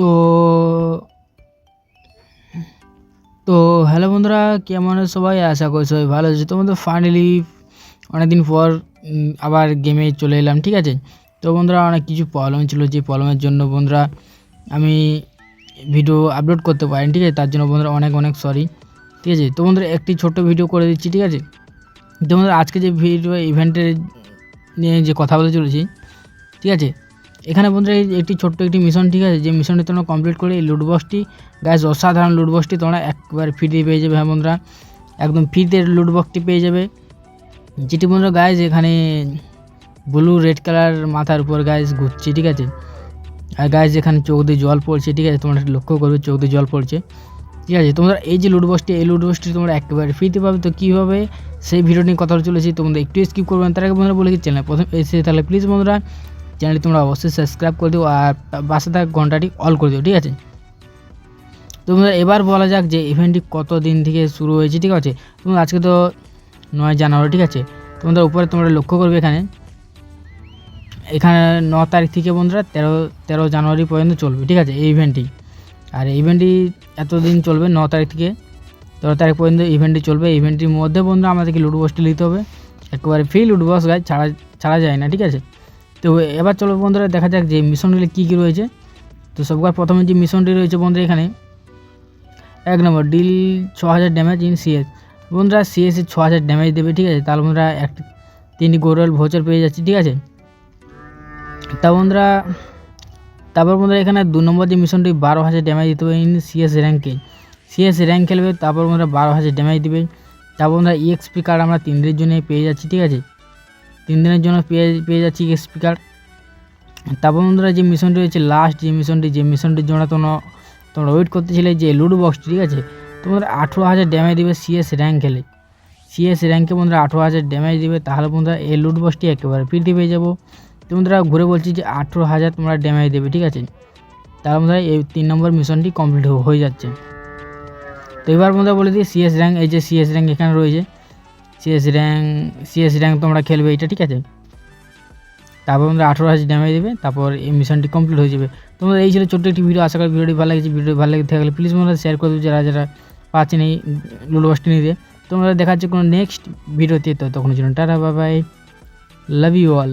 তো তো হ্যালো বন্ধুরা, কেমন সবাই? আশা করি সবাই ভালো আছে। তোমাদের ফাইনালি অনেকদিন পর আবার গেমে চলে এলাম, ঠিক আছে? তো বন্ধুরা, অনেক কিছু প্রবলেম ছিল, যে প্রবলেমের জন্য বন্ধুরা, আমি ভিডিও আপলোড করতে পারিনি, ঠিক আছে? তার জন্য বন্ধুরা, অনেক অনেক সরি ঠিক আছে? তো বন্ধুরা, একটি ছোট্ট ভিডিও করে দিচ্ছি, ঠিক আছে? তো বন্ধুরা, আজকে যে ভিডিও ইভেন্টের নিয়ে যে কথা বলে চলেছি ঠিক আছে? এখানে বন্ধুরা এই একটি ছোট্ট একটি মিশন ঠিক আছে? যে মিশনটি তোমরা কমপ্লিট করে এই লুট বক্সটি গ্যাস অসাধারণ লুট বক্সটি তোমরা একবার ফ্রিতে পেয়ে যাবে হ্যাঁ বন্ধুরা? একদম ফ্রিতে লুট বক্সটি পেয়ে যাবে। যেটি বন্ধুরা গাইজ এখানে ব্লু রেড কালার মাথার উপর গাইজ ঘুরছে, ঠিক আছে? আর গাইজ এখানে চোখ দিয়ে জল পড়ছে, ঠিক আছে? তোমরা লক্ষ্য করবে, চোখ দিয়ে জল পড়ছে। ঠিক আছে? তোমরা এই যে লুট বক্সটি এই লুট বক্সটি তোমরা একেবারে ফ্রিতে পাবে, তো কীভাবে সেই ভিডিও নিয়ে কথা চলেছি তোমরা একটু স্কিপ করবেন, তার আগে বন্ধুরা বলে চ্যানেল প্রথম এসে তাহলে প্লিজ বন্ধুরা চ্যানেলটি তোমরা অবশ্যই সাবস্ক্রাইব করে দিও আর পাশে থাকা ঘন্টাটি অল করে দিও, ঠিক আছে? তোমরা এবার বলা যাক যে ইভেন্টটি কত দিন থেকে শুরু হয়েছে, ঠিক আছে? তোমরা আজকে তো নয় জানুয়ারি, ঠিক আছে? তোমাদের উপরে তোমরা লক্ষ্য করবে এখানে। এখানে ন তারিখ থেকে বন্ধুরা, তেরো তেরো জানুয়ারি পর্যন্ত চলবে, ঠিক আছে, এই ইভেন্টটি আর ইভেন্টটি এতদিন চলবে, ন তারিখ থেকে তেরো তারিখ পর্যন্ত ইভেন্টটি চলবে। ইভেন্টটির মধ্যে বন্ধুরা, আমাদেরকে লুডো বসটি নিতে হবে। একেবারে ফ্রি লুডো বস গাছ ছাড়া ছাড়া যায় না, ঠিক আছে? তো এবার চলো বন্ধুরা, দেখা যাক যে মিশনগুলি কী কী রয়েছে। তো সবকার প্রথমে যে মিশনটি রয়েছে বন্ধুরা এখানে, এক নম্বর ডিল ছ হাজার ড্যামেজ ইন সিএস বন্ধুরা সিএসে ছ হাজার ড্যামেজ দেবে, ঠিক আছে? তাহলে বন্ধুরা একটা তিনটি গোরল ভোচার পেয়ে যাচ্ছি, ঠিক আছে? তা বন্ধুরা, তারপর বন্ধুরা এখানে দু নম্বর যে মিশনটি বারো হাজার ড্যামেজ দিতে হবে ইন সিএস র্যাঙ্কে সিএস র্যাঙ্ক খেলবে, তারপর বন্ধুরা বারো হাজার ড্যামেজ দেবে। তারপর বন্ধুরা ইএক্সপি কার্ড আমরা তিন দিনের জন্য পেয়ে যাচ্ছি, ঠিক আছে? তিন দিনের জন্য পেয়ে পেয়ে যাচ্ছি ইএক্সপি কার্ড তারপর বন্ধুরা যে মিশনটি রয়েছে লাস্ট যে মিশনটি যে মিশনটির জন্য তোমরা তোমরা ওয়েট করতেছিলে যে লুডো বক্সটি ঠিক আছে? তোমাদের আঠেরো হাজার ড্যামেজ দিবে সিএস র্যাঙ্ক খেলে সিএস র্যাঙ্কে বন্ধুরা আঠেরো হাজার ড্যামেজ দেবে, তাহলে বন্ধুরা এই লুট বক্সটি একেবারে ফ্রিতে পেয়ে যাব। তো বন্ধুরা ঘুরে বলছি যে আঠেরো হাজার তোমরা ড্যামেজ দেবে, ঠিক আছে? তাহলে বন্ধুরা এই তিন নম্বর মিশনটি কমপ্লিট হয়ে যাচ্ছে। তো এবার বন্ধুরা বলে দিই সিএস র্যাঙ্ক এই যে সিএস র্যাঙ্ক এখানে রয়েছে সিএস র্যাঙ্ক সিএস র্যাঙ্ক তোমরা খেলবে এটা ঠিক আছে? তারপর তোমরা আঠেরো হাজার ড্যামেজ দেবে, তারপর এই মিশনটি কমপ্লিট হয়ে যাবে। তোমরা এই ছিল ছোট্ট একটি ভিডিও আশা করি ভিডিওটি ভালো লাগছে। ভিডিওটি ভালো লাগে থাকলে প্লিজ তোমরা শেয়ার করে দেবে যারা যারা পাচ্ছেন এই লুডো বসটি নিতে। তোমরা দেখাচ্ছে কোনো নেক্সট ভিডিওতে তো তখন জন্য টাটা বাবাই বাই লাভ ইউ অল